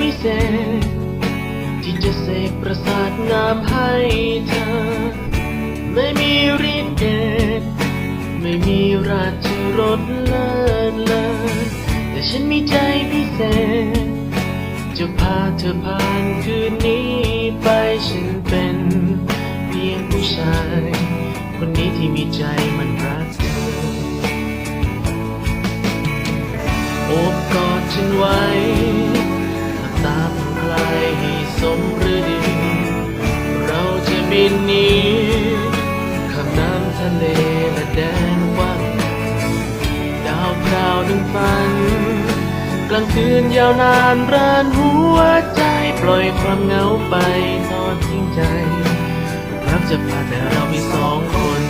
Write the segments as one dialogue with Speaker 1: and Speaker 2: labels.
Speaker 1: วิเศษ ที่จะเสกประสาทงามให้เธอ ไม่มีฤทธิ์เดชไม่มีราชรถเลิศเลยแต่ฉันมีใจพิเศษ จะพาเธอผ่านคืนนี้ไปฉันเป็นเพียงผู้ชาย คนนี้ที่มีใจมันรักเธอโอบกอดฉันไว้ นนีข้ามน้ำทะเลและแดนกว้างดาวคราวดึงฝัน กลางคืนยาวนานรานหัวใจปล่อยความเหงาไปทอดทิ้งใจรักจะพาแต่เรามีสองคน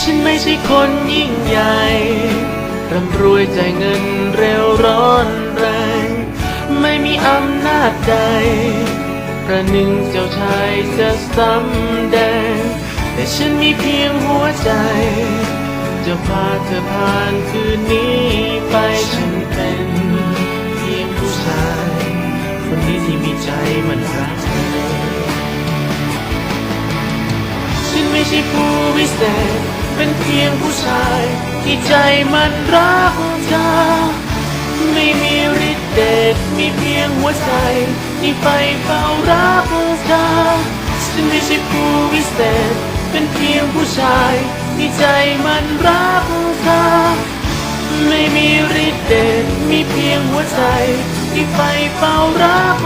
Speaker 1: ฉันไม่ใช่คนยิ่งใหญ่ร่ำรวยใจเงินเร็วร้อนแรง ไม่มีอำนาจใด ประหนึ่งเจ้าชายจะสำแดง แต่ฉันมีเพียงหัวใจ จะพาเธอผ่านคืนนี้ไปฉันเป็นเพียงผู้ชาย คนนี้ที่มีใจมันรักเธอฉันไม่ใช่ผู้วิเศษ เป็นเพียงผู้ชาย ที่ใจมันรักเธอ ธิ์เดชมีเพียงหัวใจที่ไฟเฝ้ารักเธอฉันไม่ใช่ผู้วิเศษ เป็นเพียงผู้ชายที่ใจมันรักเธอไม่มีฤทธิ์เดชมีเพียงหัวใจที่ไฟเฝ้ารัก